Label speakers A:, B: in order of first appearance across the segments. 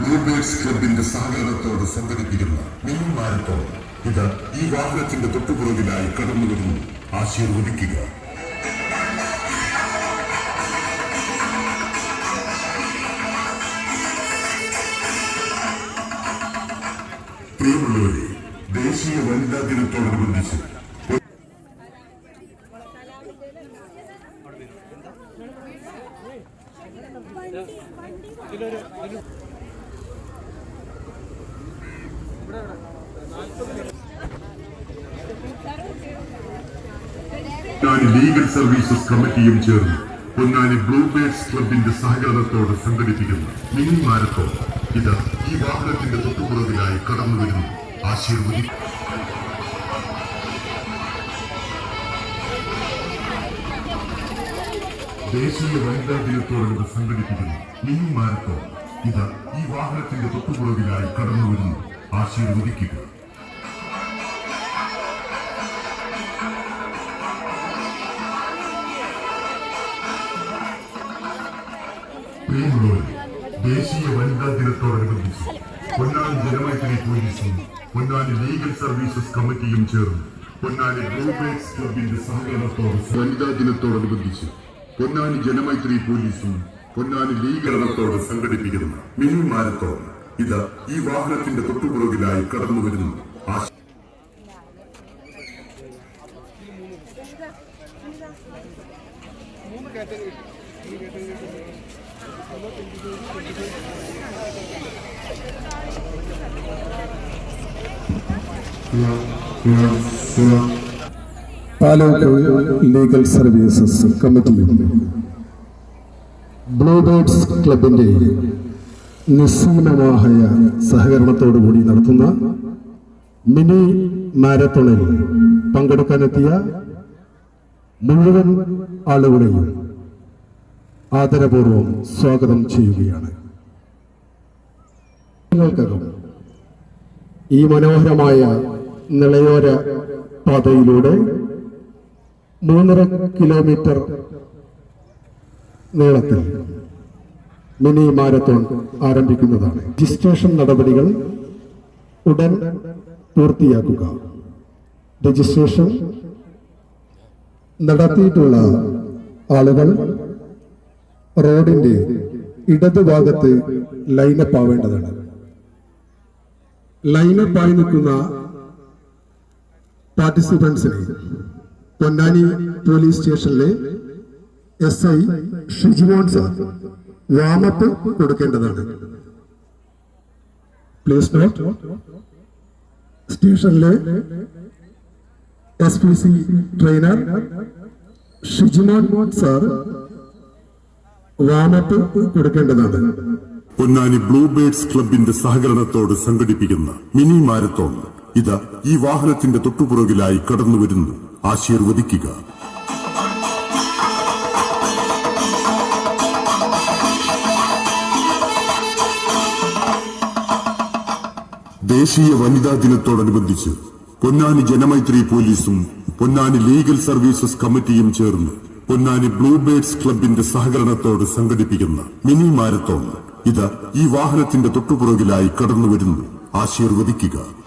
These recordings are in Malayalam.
A: ബ്ലൂബേഴ്സ് ക്ലബിന്റെ സഹകരണത്തോട് സംഘടിപ്പിക്കുന്ന മിനി മാരത്തോൺ ഇത് ഈ വാഹനത്തിന്റെ തൊട്ടുപുറകിലായി കടന്നു വരുന്നു. ആശീർവദിക്കുക. പ്രിയമുള്ളവരെ ദേശീയ വനിതാ ദിനത്തോടനുബന്ധിച്ച് ലീഗൽ സർവീസസ് കമ്മിറ്റിയും ചേർന്ന് പൊന്നാനി ബ്ലൂ ബേസ് ക്ലബിന്റെ സഹകരണത്തോടെ സംഘടിപ്പിക്കുന്ന മിനി മാരത്തോൺ. ഇത് ഈ വാഹനത്തിന്റെ തൊട്ടുപുറകിലായി കടന്നു വരുന്നു ആശീർവദി ദേശീയ വനിതാ ദിനത്തോടനുബന്ധ സംഘടിപ്പിക്കുന്നു. മിനി മാരത്തോൺ ഇത് ഈ വാഹനത്തിന്റെ തൊട്ടുപുറകിലായി കടന്നു വരുന്നു. ആശീർവദിക്കുക ദേശീയ വനിതാ ദിനത്തോടനുബന്ധിച്ച് പൊന്നാനി ജനമൈത്രി പോലീസും പൊന്നാനി ലീഗൽ സർവീസസ് കമ്മിറ്റിയും ചേർന്ന് പൊന്നാനി ഗ്രൂപ്പ് ക്ലബിന്റെ സഹകരണത്തോടെ വനിതാ ദിനത്തോടനുബന്ധിച്ച് പൊന്നാനി ജനമൈത്രി പോലീസും പൊന്നാനി ലീഗരണത്തോട് സംഘടിപ്പിക്കുന്ന മിനി മാരത്തോൺ. ഇത് ഈ വാഹനത്തിന്റെ തൊട്ടുപുറകിലായി കടന്നു വരുന്നു. ആശ
B: താലൂക്ക് ലീഗൽ സർവീസസ് കമ്മിറ്റിയും ബ്ലൂബേർഡ്സ് ക്ലബിന്റെ നിസ്സീമമായ സഹകരണത്തോടുകൂടി നടത്തുന്ന മിനി മാരത്തോണിൽ പങ്കെടുക്കാനെത്തിയ മുഴുവൻ ആളുകളെയും ആദരപൂർവം സ്വാഗതം ചെയ്യുകയാണ്. നിങ്ങൾക്കകം ഈ മനോഹരമായ നിളയോര പാതയിലൂടെ മൂന്നര കിലോമീറ്റർ നീളത്തിൽ മിനി മാരത്തോൺ ആരംഭിക്കുന്നതാണ്. രജിസ്ട്രേഷൻ നടപടികൾ ഉടൻ പൂർത്തിയാക്കുക. രജിസ്ട്രേഷൻ നടത്തിയിട്ടുള്ള ആളുകൾ റോഡിന്റെ ഇടതുഭാഗത്ത് ലൈനപ്പ് ആവേണ്ടതാണ്. ലൈനപ്പായി നിൽക്കുന്ന പാർട്ടിസിപ്പൻസിനെ പൊന്നാനി പോലീസ് സ്റ്റേഷനിലെ S I Shijimon sir warm up കൊടുക്കേണ്ടതാണ്. പ്ലീസ് നോട്ട് സ്റ്റേഷനിലെ S P C trainer Shijimon sir warm up കൊടുക്കേണ്ടതാണ്.
A: പൊന്നാനി ബ്ലൂബേഡ്സ് ക്ലബിന്റെ സഹകരണത്തോട് സംഘടിപ്പിക്കുന്ന മിനി മാരത്തോൺ. ഇത് ഈ വാഹനത്തിന്റെ തൊട്ടുപുറകിലായി കടന്നു വരുന്നു ആശീർവദിക്കുക. ദേശീയ വനിതാ ദിനത്തോടനുബന്ധിച്ച് പൊന്നാനി ജനമൈത്രി പോലീസും പൊന്നാനി ലീഗൽ സർവീസസ് കമ്മിറ്റിയും ചേർന്ന് പൊന്നാനി ബ്ലൂബേർഡ്സ് ക്ലബിന്റെ സഹകരണത്തോട് സംഘടിപ്പിക്കുന്ന മിനി മാരത്തോൺ. ഇത് ഈ വാഹനത്തിന്റെ തൊട്ടുപുറകിലായി കടന്നുവരുന്നു. ആശീർവദിക്കുക.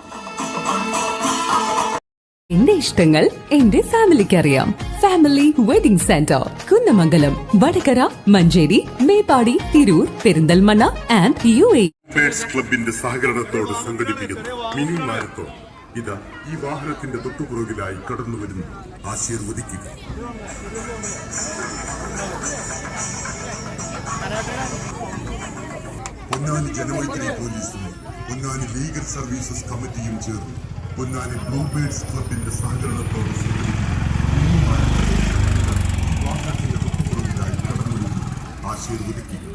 C: എന്റെ ഇഷ്ടങ്ങൾ എന്റെ ഫാമിലിക്ക് അറിയാം family wedding centre Kunnamangalam Vadakara Manjeri Meppadi Tirur Perinthalmanna and U A
A: Bluebirds ക്ലബിന്റെ സഹകരണത്തോട് സംഘടിപ്പിക്കുന്ന. Mini marathon. ഇതാ ഈ വാഹനത്തിന്റെ തൊട്ടുപുറകിലായി കടന്നു വരുന്നു. ആശീർവദിക്കുക. പൊന്നാനി ജനമൈത്രി പോലീസും പൊന്നാനി ലീഗൽ സർവീസസ് കമ്മിറ്റിയും ചേർന്ന്. പൊന്നാനി ബ്ലൂബേർഡ്സ് ക്ലബിന്റെ സഹകരണത്തോട് സ്വീകരിക്കുന്നു ആശയം മാരത്തോൺ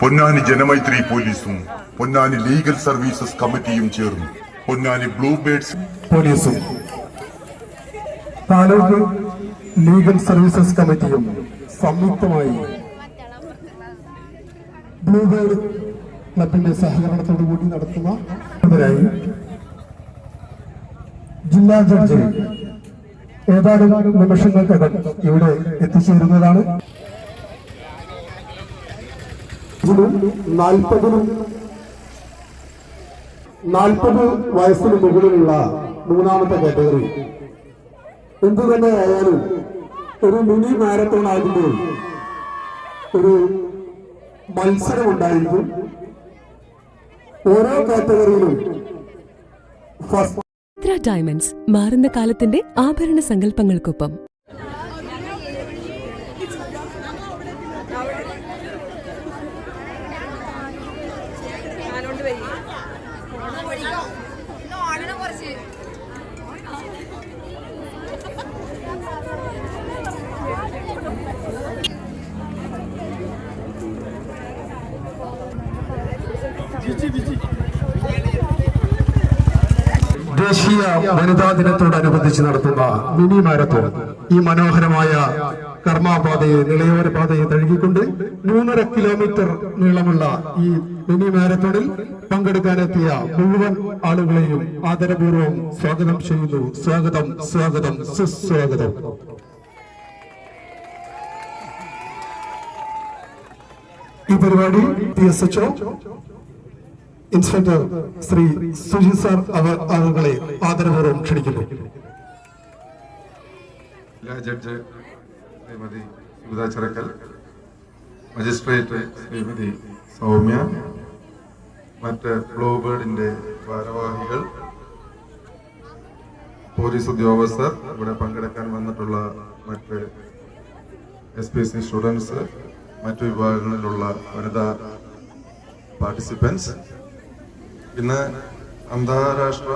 A: പൊന്നാനി ജനമൈത്രി പോലീസും പൊന്നാനി ലീഗൽ സർവീസസ് കമ്മിറ്റിയും ചേർന്ന്. പൊന്നാനി ബ്ലൂ ബേഡ്സ്
B: പോലീസും താലൂക്ക് ലീഗൽ സർവീസസ് കമ്മിറ്റിയും സംയുക്തമായി ബ്ലൂ ബേഡ് ക്ലബിന്റെ സഹകരണത്തോടു കൂടി നടത്തുന്ന ഇതിനായി ജില്ലാ ജഡ്ജി ഏതാനും നിമിഷങ്ങൾക്കകം ഇവിടെ എത്തിച്ചേരുന്നതാണ്. ഇതിലും നാൽപ്പതിനും നാൽപ്പത് വയസ്സിന് മുകളിലുള്ള മൂന്നാമത്തെ കാറ്റഗറി എന്തു തന്നെ ആയാലും ഒരു മിനി മാരത്തോൺ ആകുമ്പോൾ ഒരു മത്സരം ഉണ്ടായിരിക്കും ഓരോ കാറ്റഗറിയിലും ഫസ്റ്റ്
C: ഡയമണ്ട്സ് മാറുന്ന കാലത്തിന്റെ ആഭരണ സങ്കല്പങ്ങൾക്കൊപ്പം
B: ദേശീയ വനിതാ ദിനത്തോടനുബന്ധിച്ച് നടത്തുന്ന മിനി മാരത്തോൺ ഈ മനോഹരമായ കർമാപാതയെ നിളയോര പാതയെ തഴുകിക്കൊണ്ട് മൂന്നര കിലോമീറ്റർ നീളമുള്ള ഈ മിനി മാരത്തോണിൽ പങ്കെടുക്കാനെത്തിയ മുഴുവൻ ആളുകളെയും ആദരപൂർവം സ്വാഗതം ചെയ്യുന്നു. സ്വാഗതം സ്വാഗതം സുസ്വാഗതം. ഈ പരിപാടി P S H inspector Shri Sujith sir ആളുകളെ ആദരപൂർവം ക്ഷണിക്കുന്നു.
D: ജഡ്ജ് ശ്രീമതി സുഗത ചിറക്കൽ മജിസ്ട്രേറ്റ് ശ്രീമതി സൗമ്യ മറ്റ് ബ്ലൂബേർഡിന്റെ ഭാരവാഹികൾ പോലീസ് ഉദ്യോഗസ്ഥർ ഇവിടെ പങ്കെടുക്കാൻ വന്നിട്ടുള്ള മറ്റ് എസ് പി സി സ്റ്റുഡൻസ് മറ്റു വിഭാഗങ്ങളിലുള്ള വനിതാ പാർട്ടിസിപ്പൻസ് ഇന്ന് അന്താരാഷ്ട്ര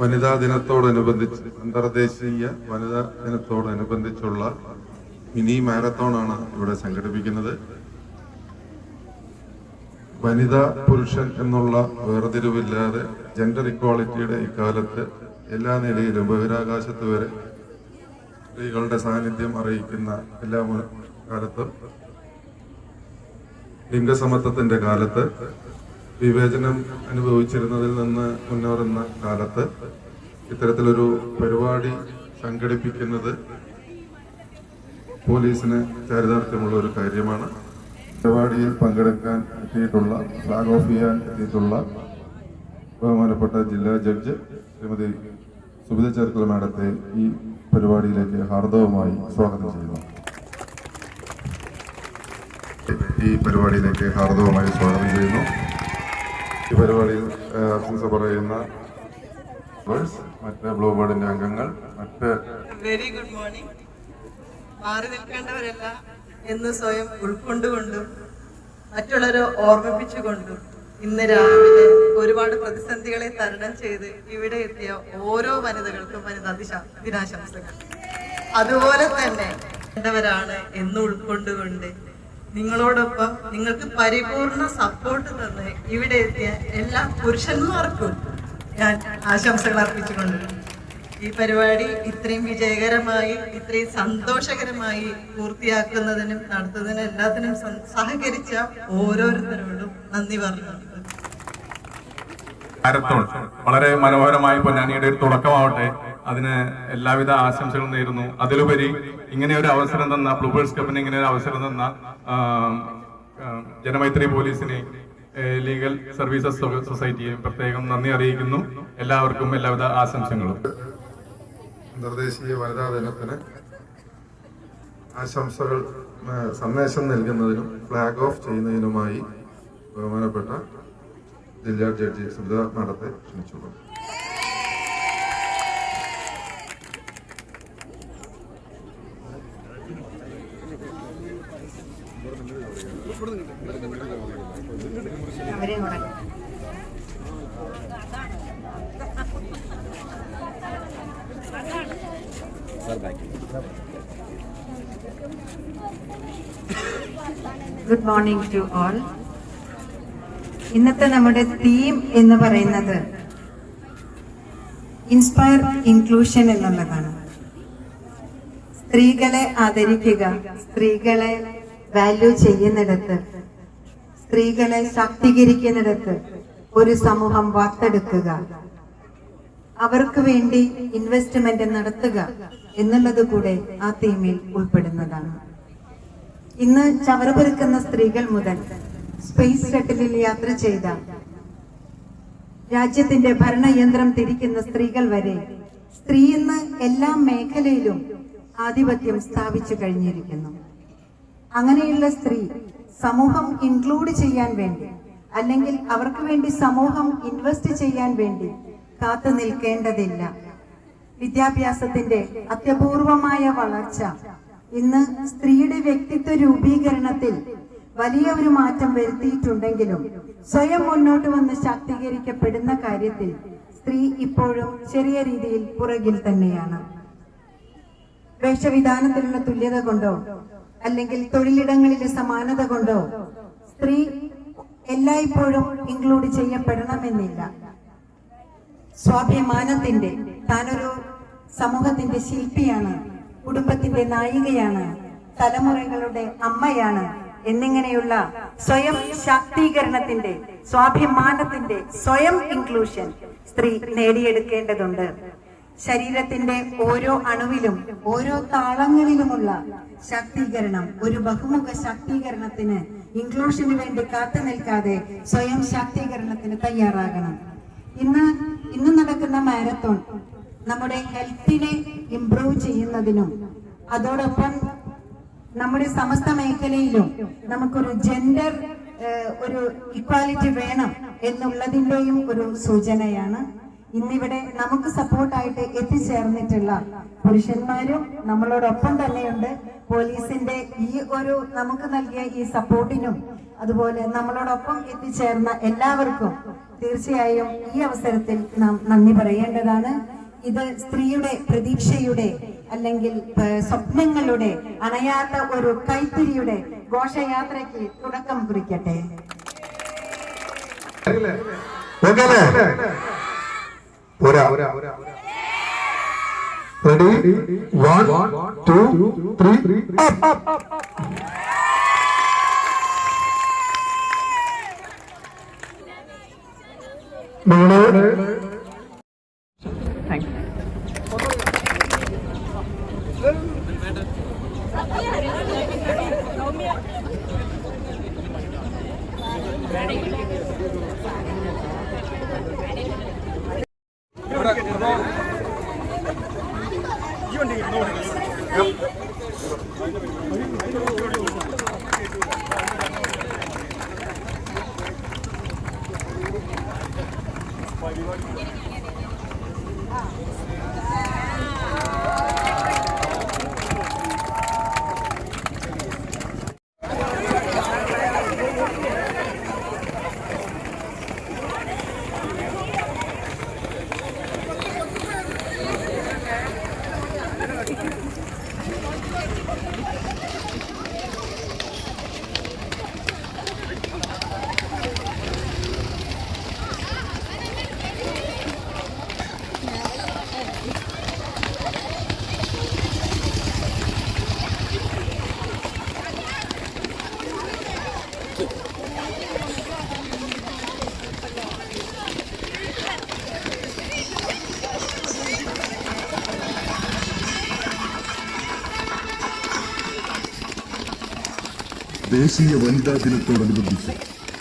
D: വനിതാ ദിനത്തോടനുബന്ധിച്ച് അന്തർദേശീയ വനിതാ ദിനത്തോടനുബന്ധിച്ചുള്ള മിനി മാരത്തോൺ ആണ് ഇവിടെ സംഘടിപ്പിക്കുന്നത്. വനിതാ പുരുഷൻ എന്നുള്ള വേർതിരിവില്ലാതെ ജെൻഡർ ഇക്വാളിറ്റിയുടെ ഇക്കാലത്ത് എല്ലാ നിലയിലും ബഹിരാകാശത്ത് വരെ സ്ത്രീകളുടെ സാന്നിധ്യം അറിയിക്കുന്ന എല്ലാ കാലത്തും ലിംഗസമത്വത്തിന്റെ കാലത്ത് വിവേചനം അനുഭവിച്ചിരുന്നതിൽ നിന്ന് മുന്നേറുന്ന കാലത്ത് ഇത്തരത്തിലൊരു പരിപാടി സംഘടിപ്പിക്കുന്നത് പോലീസിന് ചാരിതാർത്ഥ്യമുള്ള ഒരു കാര്യമാണ്. പരിപാടിയിൽ പങ്കെടുക്കാൻ എത്തിയിട്ടുള്ള ഫ്ലാഗ് ഓഫ് ചെയ്യാൻ എത്തിയിട്ടുള്ള ബഹുമാനപ്പെട്ട ജില്ലാ ജഡ്ജ് ശ്രീമതി സുബിത ചേർക്കൽ മാഡത്തെ ഈ പരിപാടിയിലേക്ക് ഹാർദവമായി സ്വാഗതം ചെയ്യുന്നു. ഈ പരിപാടിയിലേക്ക് ഹാർദവമായി സ്വാഗതം ചെയ്യുന്നു. ഈ പരിപാടിയിൽ ആശംസ പറയുന്ന മറ്റ് ബ്ലൂ ബോർഡിന്റെ അംഗങ്ങൾ മറ്റ്
E: വെരി ഗുഡ് മോർണിംഗ് മാറി നിൽക്കേണ്ടവരല്ല എന്ന് സ്വയം ഉൾക്കൊണ്ടുകൊണ്ടും മറ്റുള്ളവരെ ഓർമ്മിപ്പിച്ചുകൊണ്ടും ഇന്ന് രാവിലെ ഒരുപാട് പ്രതിസന്ധികളെ തരണം ചെയ്ത് ഇവിടെ എത്തിയ ഓരോ വനിതകൾക്കും വനിതാ ദിനാശംസകൾ. അതുപോലെ തന്നെ വേണ്ടവരാണ് എന്ന് ഉൾക്കൊണ്ടുകൊണ്ട് നിങ്ങളോടൊപ്പം നിങ്ങൾക്ക് പരിപൂർണ സപ്പോർട്ട് തന്ന് ഇവിടെ എത്തിയ എല്ലാ പുരുഷന്മാർക്കും ഞാൻ ആശംസകൾ അർപ്പിച്ചുകൊണ്ട് ഈ പരിപാടി ഇത്രയും വിജയകരമായി ഇത്രയും സന്തോഷകരമായി പൂർത്തിയാക്കുന്നതിനും നടത്തുന്നതിനും എല്ലാത്തിനും സഹകരിച്ച ഓരോരുത്തരോടും നന്ദി
F: പറഞ്ഞു വളരെ മനോഹരമായി പൊന്നാനിയുടെ തുടക്കമാവട്ടെ. അതിന് എല്ലാവിധ ആശംസകളും നേരുന്നു. അതിലുപരി ഇങ്ങനെ ഒരു അവസരം തന്ന ബ്ലൂബേഴ്സ് കപ്പിന് ഇങ്ങനെ ഒരു അവസരം തന്ന ജനമൈത്രി പോലീസിനെ ലീഗൽ സർവീസസ് സൊസൈറ്റിയെ പ്രത്യേകം നന്ദി അറിയിക്കുന്നു. എല്ലാവർക്കും എല്ലാവിധ ആശംസകളും.
D: അന്തർദേശീയ വനിതാ ദിനത്തിന് ആശംസകൾ സന്ദേശം നൽകുന്നതിനും ഫ്ലാഗ് ഓഫ് ചെയ്യുന്നതിനുമായി ബഹുമാനപ്പെട്ട ജില്ലാ ജഡ്ജി സുധ നടത്തെ ക്ഷണിച്ചുകൊള്ളുന്നു
G: അവരെയും കൂടെ ഗുഡ് മോർണിംഗ് ടു ഓൾ ഇന്നത്തെ നമ്മുടെ തീം എന്ന് പറയുന്നത് ഇൻസ്പയർ ഇൻക്ലൂഷൻ എന്നുള്ളതാണ്. സ്ത്രീകളെ ആദരിക്കുക സ്ത്രീകളെ വാല്യൂ ചെയ്യുന്നിടത്ത് സ്ത്രീകളെ ശാക്തീകരിക്കുന്നിടത്ത് ഒരു സമൂഹം വാർത്തെടുക്കുക. അവർക്ക് വേണ്ടി ഇൻവെസ്റ്റ്മെന്റ് നടത്തുക. എന്നുള്ളത് കൂടെ ആ തീമിൽ ഉൾപ്പെടുന്നതാണ്. ഇന്ന് ചവറുപെറുക്കുന്ന സ്ത്രീകൾ മുതൽ സ്പേസ് ഷട്ടിലിൽ യാത്ര ചെയ്ത രാജ്യത്തിന്റെ ഭരണയന്ത്രം തിരിക്കുന്ന സ്ത്രീകൾ വരെ സ്ത്രീ ഇന്ന് എല്ലാ മേഖലയിലും ആധിപത്യം സ്ഥാപിച്ചു കഴിഞ്ഞിരിക്കുന്നു. അങ്ങനെയുള്ള സ്ത്രീ സമൂഹം ഇൻക്ലൂഡ് ചെയ്യാൻ വേണ്ടി അല്ലെങ്കിൽ അവർക്ക് വേണ്ടി സമൂഹം ഇൻവെസ്റ്റ് ചെയ്യാൻ വേണ്ടി കാത്തു നിൽക്കേണ്ടതില്ല വിദ്യാഭ്യാസത്തിന്റെ അത്യപൂർവമായ വളർച്ച. ഇന്ന് സ്ത്രീയുടെ വ്യക്തിത്വ രൂപീകരണത്തിൽ വലിയ ഒരു മാറ്റം വരുത്തിയിട്ടുണ്ടെങ്കിലും സ്വയം മുന്നോട്ട് വന്ന് ശാക്തീകരിക്കപ്പെടുന്ന കാര്യത്തിൽ സ്ത്രീ ഇപ്പോഴും ചെറിയ രീതിയിൽ പുറകിൽ തന്നെയാണ്. വേഷവിധാനത്തിലുള്ള തുല്യത കൊണ്ടോ അല്ലെങ്കിൽ തൊഴിലിടങ്ങളിലെ സമാനത കൊണ്ടോ സ്ത്രീ എല്ലായ്പ്പോഴും ഇൻക്ലൂഡ് ചെയ്യപ്പെടണമെന്നില്ല. സ്വാഭിമാനത്തിന്റെ താനൊരു സമൂഹത്തിന്റെ ശില്പിയാണ് കുടുംബത്തിന്റെ നായികയാണ് തലമുറകളുടെ അമ്മയാണ് എന്നിങ്ങനെയുള്ള സ്വയം ശാക്തീകരണത്തിന്റെ സ്വാഭിമാനത്തിന്റെ സ്വയം ഇൻക്ലൂഷൻ സ്ത്രീ നേടിയെടുക്കേണ്ടതുണ്ട്. ശരീരത്തിന്റെ ഓരോ അണുവിലും ഓരോ താളങ്ങളിലുമുള്ള ശാക്തീകരണം ഒരു ബഹുമുഖ ശാക്തീകരണത്തിന് ഇൻക്ലൂഷന് വേണ്ടി കാത്തു നിൽക്കാതെ സ്വയം ശാക്തീകരണത്തിന് തയ്യാറാകണം. ഇന്ന് ഇന്ന് നടക്കുന്ന മാരത്തോൺ നമ്മുടെ ഹെൽത്തിനെ ഇംപ്രൂവ് ചെയ്യുന്നതിനും അതോടൊപ്പം നമ്മുടെ സമസ്ത മേഖലയിലും നമുക്കൊരു ജെൻഡർ ഒരു ഇക്വാലിറ്റി വേണം എന്നുള്ളതിന്റെയും ഒരു സൂചനയാണ്. ഇന്നിവിടെ നമുക്ക് സപ്പോർട്ടായിട്ട് എത്തിച്ചേർന്നിട്ടുള്ള പുരുഷന്മാരും നമ്മളോടൊപ്പം തന്നെയുണ്ട്. പോലീസിന്റെ ഈ ഒരു നമുക്ക് നൽകിയ ഈ സപ്പോർട്ടിനും അതുപോലെ നമ്മളോടൊപ്പം എത്തിച്ചേർന്ന എല്ലാവർക്കും തീർച്ചയായും ഈ അവസരത്തിൽ നാം നന്ദി പറയേണ്ടതാണ്. ഇത് സ്ത്രീയുടെ പ്രതീക്ഷയുടെ അല്ലെങ്കിൽ സ്വപ്നങ്ങളുടെ അണയാത്ത ഒരു കൈത്തിരിയുടെ ഘോഷയാത്രയ്ക്ക് തുടക്കം കുറിക്കട്ടെ.
B: റെഡി Bye,
A: ദേശീയ വനിതാ ദിനത്തോടനുബന്ധിച്ച്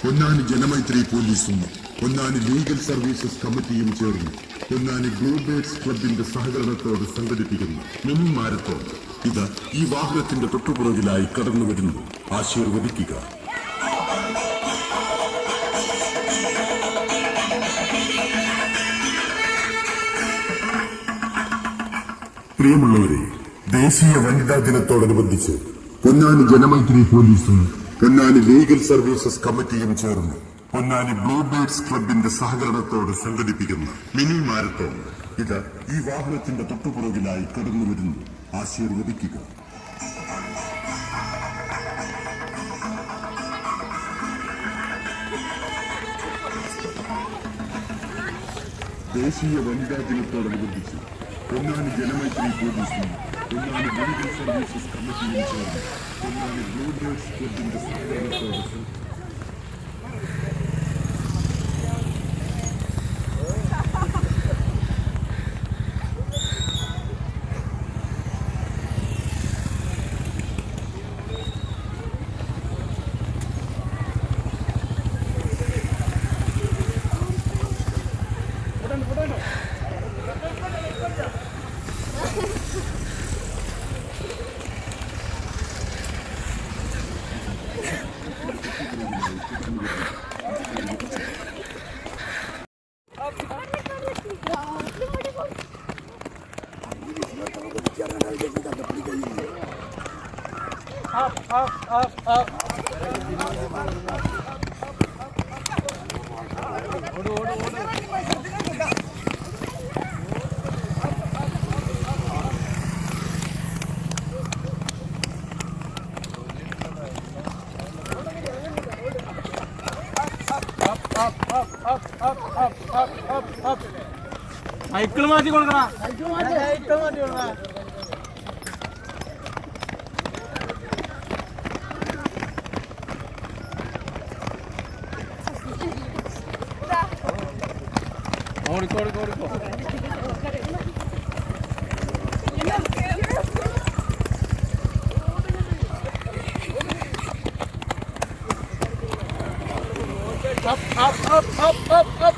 A: പൊന്നാനി ജനമൈത്രി പോലീസും പൊന്നാനി ലീഗൽ സർവീസസ് കമ്മിറ്റിയും ചേർന്ന് പൊന്നാനി ബ്ലൂബേർഡ്സ് ക്ലബിന്റെ സഹകരണത്തോട് സംഘടിപ്പിക്കുന്ന മിനി മാരത്തോൺ. ഇത് ഈ വാഹനത്തിന്റെ തൊട്ടുപുറകിലായി കടന്നു വരുന്നു. ആശീർവദിക്കുക. പ്രിയമുള്ളവരെ ദേശീയ വനിതാ ദിനത്തോടനുബന്ധിച്ച് പൊന്നാനി ജനമൈത്രി പോലീസും പൊന്നാനി ലീഗൽ സർവീസസ് കമ്മിറ്റിയും ചേർന്ന് പൊന്നാനി ബ്ലൂ ബേർഡ്സ് ക്ലബിന്റെ സഹകരണത്തോട് സംഘടിപ്പിക്കുന്ന മിനി മാരത്തോൺ. ഇത് ഈ വാഹനത്തിന്റെ തൊട്ടുപുറകിലായി കടന്നു വരുന്നു. ആശീർവദിക്കുക. ദേശീയ വനിതാ ദിനത്തോടനുബന്ധിച്ച് പൊന്നാനി ജനമൈത്രി പോലീസും Demanded legal services commitment zone. Demanded roadworks within the security services.
H: Cycle മാറ്റി കൊടുക്കണ സൈക്കിൾ മാറ്റി കൊടുക്കണ ഓടിക്കോ ഓടിക്കോ ഓടിക്കോ up, up, up, up, up, up,